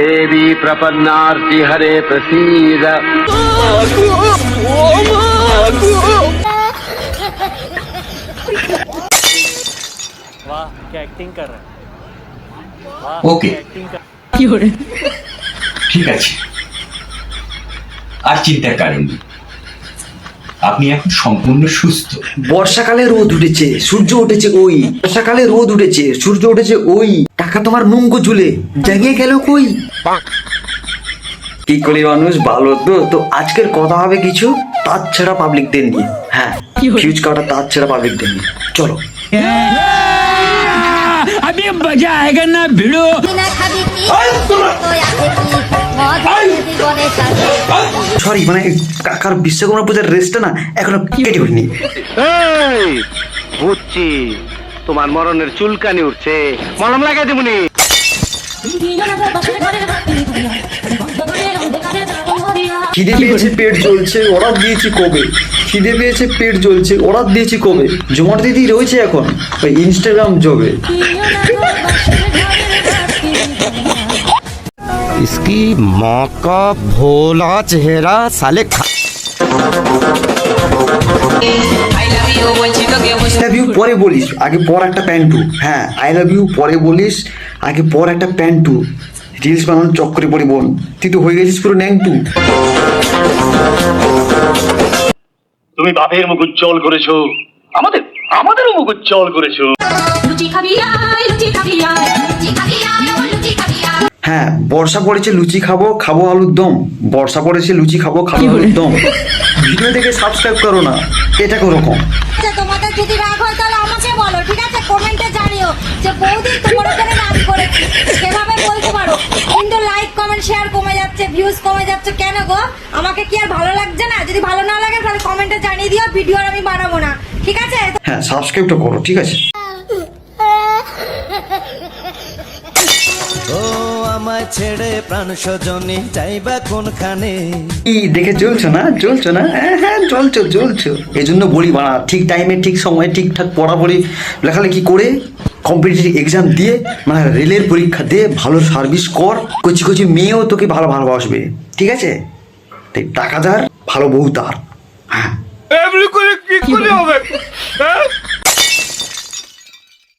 देवी प्रपन्नार्ति हरे प्रसीद वाह क्या एक्टिंग कर रहा है वाह ओके क्या एक्टिंग कर ঠিক আছে আর চিন্তার কারণ নেই আপনি এখন সম্পূর্ণ সুস্থ বর্ষাকালে রোদ উঠেছে সূর্য উঠেছে ওই বর্ষাকালে রোদ উঠেছে সূর্য উঠেছে ওই টাকা তোমার নুঙ্গো ঝুলে। জাগিয়ে গেল কই? কি করি মানুষ? ভালো তো তো আজকের কথা হবে কিছু? তার ছাড়া পাবলিকদের নিয়ে। হ্যাঁ ফিউজ কাটা তার ছাড়া পাবলিকদের নিয়ে। চলো। জীবনের সাথে সরি মানে কাকার বিশ্বকর্মা পূজার রেস্টটা না এখনও কেটে উঠিনি। এই, বুঝছি। তোমার মরণের চুলকানি উঠছে মলম লাগাই দেবনি খিদে পেয়েছে পেট জ্বলছে অর্ডার দিয়েছি কবে খিদে পেয়েছে পেট জ্বলছে অর্ডার দিয়েছি কবে জমাট দিদি রয়েছে এখন ওই ইনস্টাগ্রাম জবে इसकी माँ का भोला चेहरा साले खा পরে বলিস আগে পর একটা প্যান্টু হ্যাঁ আই লাভ ইউ পরে বলিস আগে পর একটা প্যান্টু রিলস বানানোর চক্করে পড়ে বোন। তুই তো হয়ে গেছিস পুরো ন্যাংটু। তুমি বাপের মুখ উজ্জ্বল করেছ। আমাদের আমাদেরও মুখ উজ্জ্বল করেছ। লুচি খাবি আয় লুচি খাবি আয় লুচি খাবি আয় ও লুচি খাবি আয়। হ্যাঁ বর্ষা পড়েছে লুচি খাব খাব আলুর দম। বর্ষা পড়েছে লুচি খাব খাব আলুর দম। ভিডিও দেখে সাবস্ক্রাইব করো না এটা রকম আচ্ছা, তোমাদের যদি রাগ হয় তাহলে আমাকে বলো ঠিক আছে? কমেন্টে জানিও যে বৌদি তোমার উপরে রাগ করেছে। সেভাবে বলতে পারো। কিন্তু লাইক কমেন্ট শেয়ার কমে যাচ্ছে ভিউজ কমে যাচ্ছে। কেন গো? আমাকে কি আর ভালো লাগছে না? যদি ভালো না লাগে তাহলে কমেন্টে জানিয়ে দিও ভিডিও আর আমি বানাবো না। ঠিক আছে? হ্যাঁ সাবস্ক্রাইবটা করো ঠিক আছে? ও আমায় ছেড়ে প্রাণ সজনী যাইবা কোনখানে? কি দেখে চলছো না? চলছো না? হ্যাঁ হ্যাঁ চলছো চলছো এই জন্য বলি বানা ঠিক টাইমে ঠিক সময়ে ঠিকঠাক পড়াপড়ি লেখালেখি করে কম্পিটিটিভ এক্সাম দিয়ে মানে রেলের পরীক্ষা দিয়ে ভালো সার্ভিস কর। কচি কচি মেয়েও তোকে ভালো ভালোবাসবে। ঠিক আছে? তাই টাকা দার ভালো বউ তার। হ্যাঁ। করে কি করে হবে?